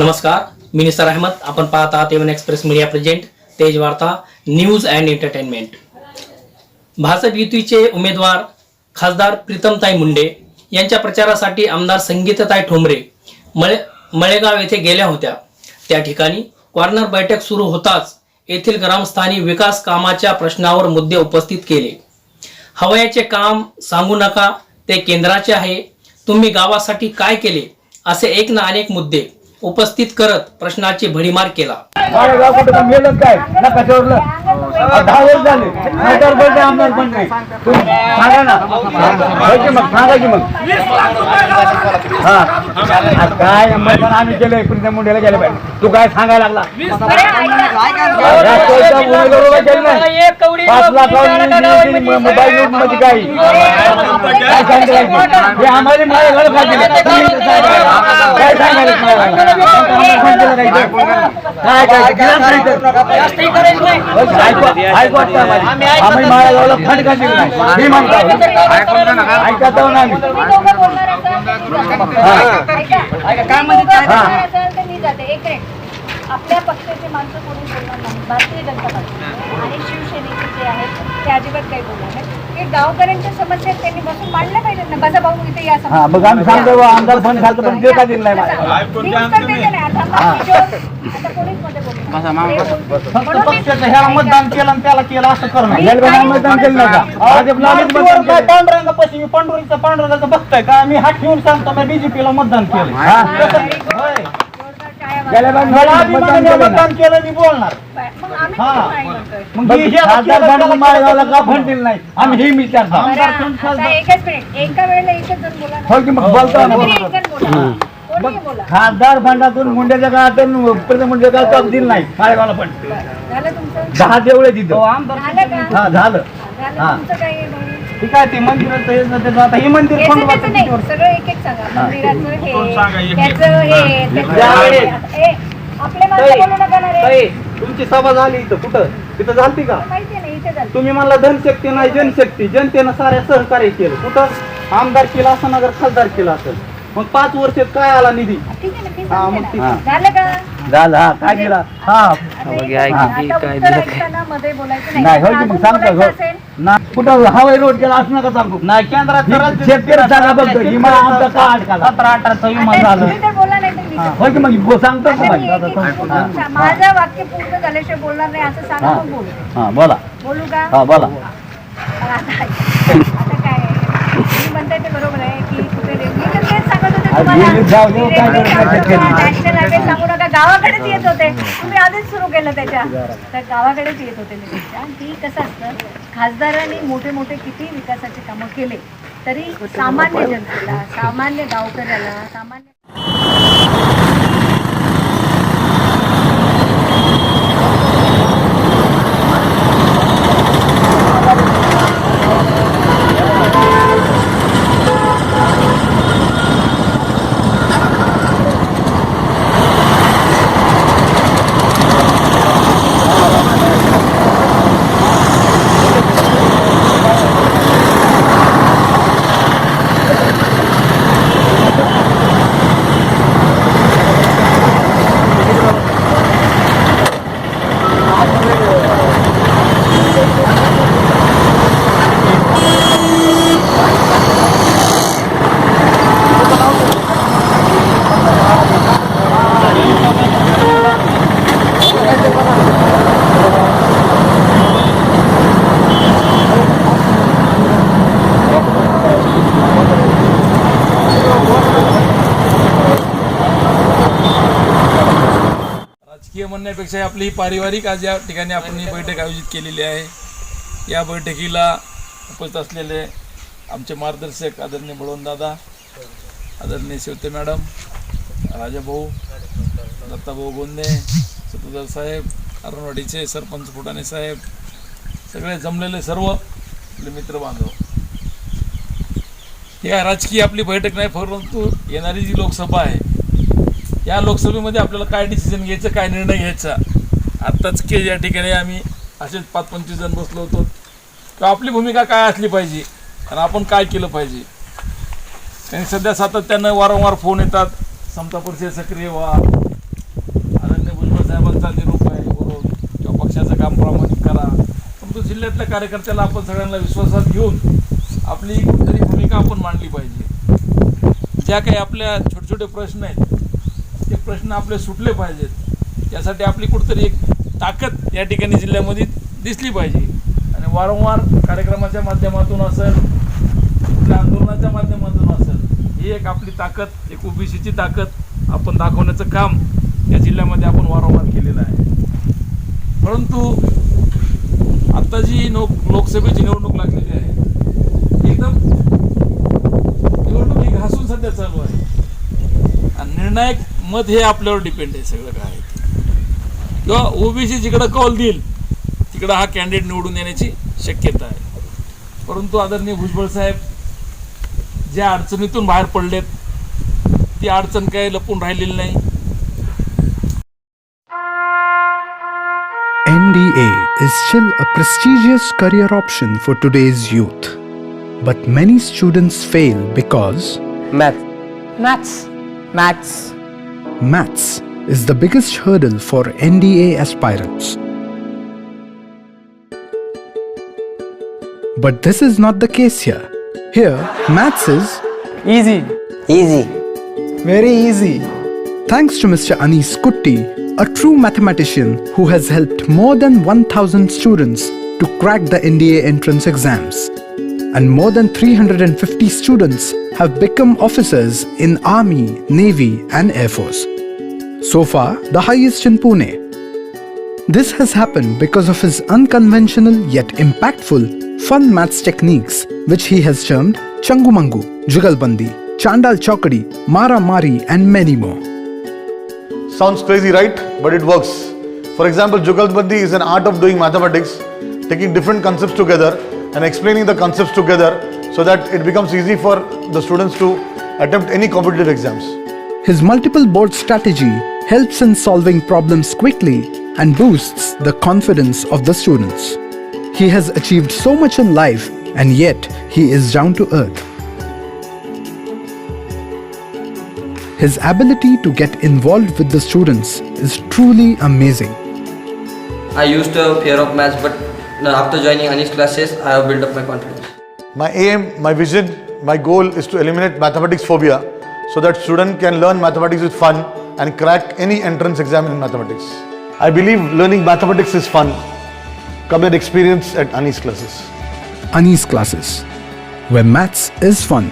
नमस्कार मी निसार अहमद. आपण पाहत आहात एवन एक्सप्रेस मीडिया प्रेझेंट तेज वार्ता न्यूज अँड एंटरटेनमेंट भाजप युतीचे उमेदवार खासदार प्रीतमताई मुंडे यांच्या प्रचारासाठी आमदार संगीतताई ठोंबरे मळे मळेगाव येथे गेल्या होत्या. त्या ठिकाणी कॉर्नर बैठक सुरू होताच येथील ग्रामस्थानी विकास कामाच्या प्रश्नावर मुद्दे उपस्थित केले. हवयाचे काम सांगू नका ते केंद्राचे आहे. तुम्ही गावासाठी काय केले? असे एक ना अनेक मुद्दे उपस्थित करत प्रश्नाची भडीमार केला. काय? हा मुंडेला गेलं पाहिजे. तू काय सांगायला लागला? राष्ट्रवादीचा उमेदवाराला केलं नाही पाच लाख मोबाईल लूटमध्ये काही काय सांगितलं हे आम्हाला माझ्या घरात खाते काय सांगायला? काय काय. ऐकू. आम्ही माझ्या गावाला फंड का दिला नाही मी म्हणतो. ऐकत आहो ना? आम्ही. आपल्या पक्षाचे माणसं कोणी बोलणार नाही. भारतीय जनता पक्ष आणि शिवसेनेचे जे आहेत ते अजिबात काही बोलणार नाही. हे गावकऱ्यांच्या समस्या त्यांनी बसून मांडल्या पाहिजेत ना. बसा भाऊ इथे या हा मग आम्ही सांगतो आमदार पण ते का दिलं नाही मला मी मी- ह्याला मतदान केलं आणि त्याला केलं असं करणं मतदान केलं नाही. का भाजपला आम्हीच मतदान काय केलं. पांडुरंग पश्चिमी पांडुरंगचं पांडुरंगाचं बघताय का? मी हात ठेवून सांगतो मी बीजेपीला मतदान केलं हा टाळ्या वाजवा. गेल्या बारी मला मतदान अभिमानाने केलं नाही. मतदान केलं मी बोलणार. मग आम्ही हा. कुठं नाही म्हणतोय. मग मग हे ह्याला खासदार. का फंड दिलं नाही? आम्ही हे विचारतो. बरं, आमदार कोण आता एकच मिनिट एका वेळेला एकच जण बोला ना. हो की मग बोलतो ना कोणी एक जण बोला कोणी बोला. खासदार फंडातून मुंड्याच्या गावातून प्रथम मुंड्या गावात दिलं नाही माझ्या गावाला पण झालं तुमचं? दहा देवळे हो, तिथं आमदार झालं का? हा झालं. झालं हा. तुमचं काय आहे भाऊ? ठीक आहे ते मंदिराचं हे न त्याचं आता हे मंदिर याचं खंडोबाचं त्याचं नाही कितीवर? सगळं एक एक सांगा मंदिराचं हे त्याचं हे त्याचं त्यावेळी. हे. आता- ए, आपले माणसं बोलू नका ना रे. ताई, तुमची सभा झाली इथं कुठं? तिथं झालती का? माहिती आहे ना इथे झालं. तुम्ही म्हणला धनशक्ती नाही जनशक्ती. जनतेनं साऱ्या सहकार्य केलं. कुठं? आमदार केला असं नगर खासदार केला असेल. मग पाच वर्षात काय आला निधी? ठीक आहे ना मी हा, सांगते मग ना. ठीक आहे. झालं का? झालं हा काय केला? हा. हा. मध्ये बोलायचं नाही. हो की अजून मग सांगतो ना कुठं हवाई रोड केला असं नका सांगू. नाही केंद्रात ही शेतकरी सांगा बघतो विमा आमचा का अडकाला सतरा अठराचा विमा झालं. तुम्ही तर बोला नाही तर मी तर हो की मग गो सांगतो आता का मी बाई? एक- एक बोलतो. माझं वाक्य पूर्ण झाल्याशिवाय बोलणार नाही असं सांगा हा. मग बोलू. हा बोला. बोलू का? हा बोला. आता काय म्हणताय ते बरोबर आहे. सांगू नका, गावाकडेच येत होते. तुम्ही आधीच सुरू केलं त्याच्या. तर गावाकडेच येत होते मी त्याच्या. आणि ती कसं असतं खासदारांनी मोठे मोठे किती विकासाचे कामं केले तरी सामान्य जनतेला सामान्य गावकऱ्याला सामान्य राजकीय म्हणण्यापेक्षा आपली ही पारिवारिक आज या ठिकाणी आपण ही बैठक आयोजित केलेली आहे. या बैठकीला उपस्थित असलेले आमचे मार्गदर्शक आदरणीय बळवंतदादा आदरणीय शिवते मॅडम राजाभाऊ दत्ताभाऊ गोंदे सतुदर साहेब अरुणवाडीचे सरपंच फुटाणे साहेब सगळे जमलेले सर्व आपले मित्र बांधव या राजकीय आपली बैठक नाही परंतु येणारी जी लोकसभा आहे या लोकसभेमध्ये आपल्याला काय डिसिजन घ्यायचं काय निर्णय घ्यायचा? आत्ताच के या ठिकाणी आम्ही असेच पाच पंचवीस जण बसलो होतो. किंवा आपली भूमिका काय असली पाहिजे आणि आपण काय केलं पाहिजे? आणि सध्या सातत्यानं वारंवार फोन येतात. समता परिषद सक्रिय व्हा. पक्षाचा निरोप आहे. बरोबर किंवा पक्षाचं काम प्रामाणिक करा. परंतु जिल्ह्यातल्या कार्यकर्त्याला आपण सगळ्यांना विश्वासात घेऊन आपली कुठेतरी भूमिका आपण मांडली पाहिजे. ज्या काही आपल्या छोटे छोटे प्रश्न आहेत ते प्रश्न आपले सुटले पाहिजेत. यासाठी आपली कुठंतरी एक ताकद या ठिकाणी जिल्ह्यामध्ये दिसली पाहिजे. आणि वारंवार कार्यक्रमाच्या माध्यमातून असेल कुठल्या आंदोलनाच्या माध्यमातून असेल ही एक आपली ताकद एक ओबीसीची ताकद आपण दाखवण्याचं काम या जिल्ह्यामध्ये आपण वारंवार केलेलं आहे. परंतु आत्ता जी नो लोकसभेची निवडणूक लागलेली आहे एकदम निवडणूक ही घासून सध्या चालू आहे. आणि निर्णायक मत हे आपल्यावर डिपेंड आहे सगळं काय आहे ते. किंवा ओबीसी जिकडं कॉल देईल तिकडं हा कॅन्डिडेट निवडून येण्याची शक्यता आहे परंतु आदरणीय भुजबळ साहेब ज्या अडचणीतून बाहेर पडलेत ती अडचण काही लपून राहिलेली नाही NDA is still a prestigious career option for today's youth. But many students fail because Math. Maths. Maths. Maths is the biggest hurdle for NDA aspirants. But this is not the case here. Here, maths is Easy. Easy. very easy. Thanks to Mr. Anis Kutti, a true mathematician who has helped more than 1000 students to crack the NDA entrance exams. And more than 350 students have become officers in Army, Navy, and Air Force. So far, the highest in Pune. This has happened because of his unconventional yet impactful fun maths techniques, which he has termed Changumangu, Jugalbandi, Chandal Chokadi, Mara Mari, and many more. Sounds crazy, right? But it works. For example, Jugalbandi is an art of doing mathematics, taking different concepts together and explaining the concepts together so that it becomes easy for the students to attempt any competitive exams. His multiple board strategy helps in solving problems quickly and boosts the confidence of the students. He has achieved so much in life and yet he is down to earth. His ability to get involved with the students is truly amazing. I used to fear of maths, but after joining Anish classes, I have built up my confidence. My aim, my vision, my goal is to eliminate mathematics phobia so that student can learn mathematics with fun and crack any entrance exam in mathematics. I believe learning mathematics is fun. Come and experience at Anis classes. Anis classes, where maths is fun.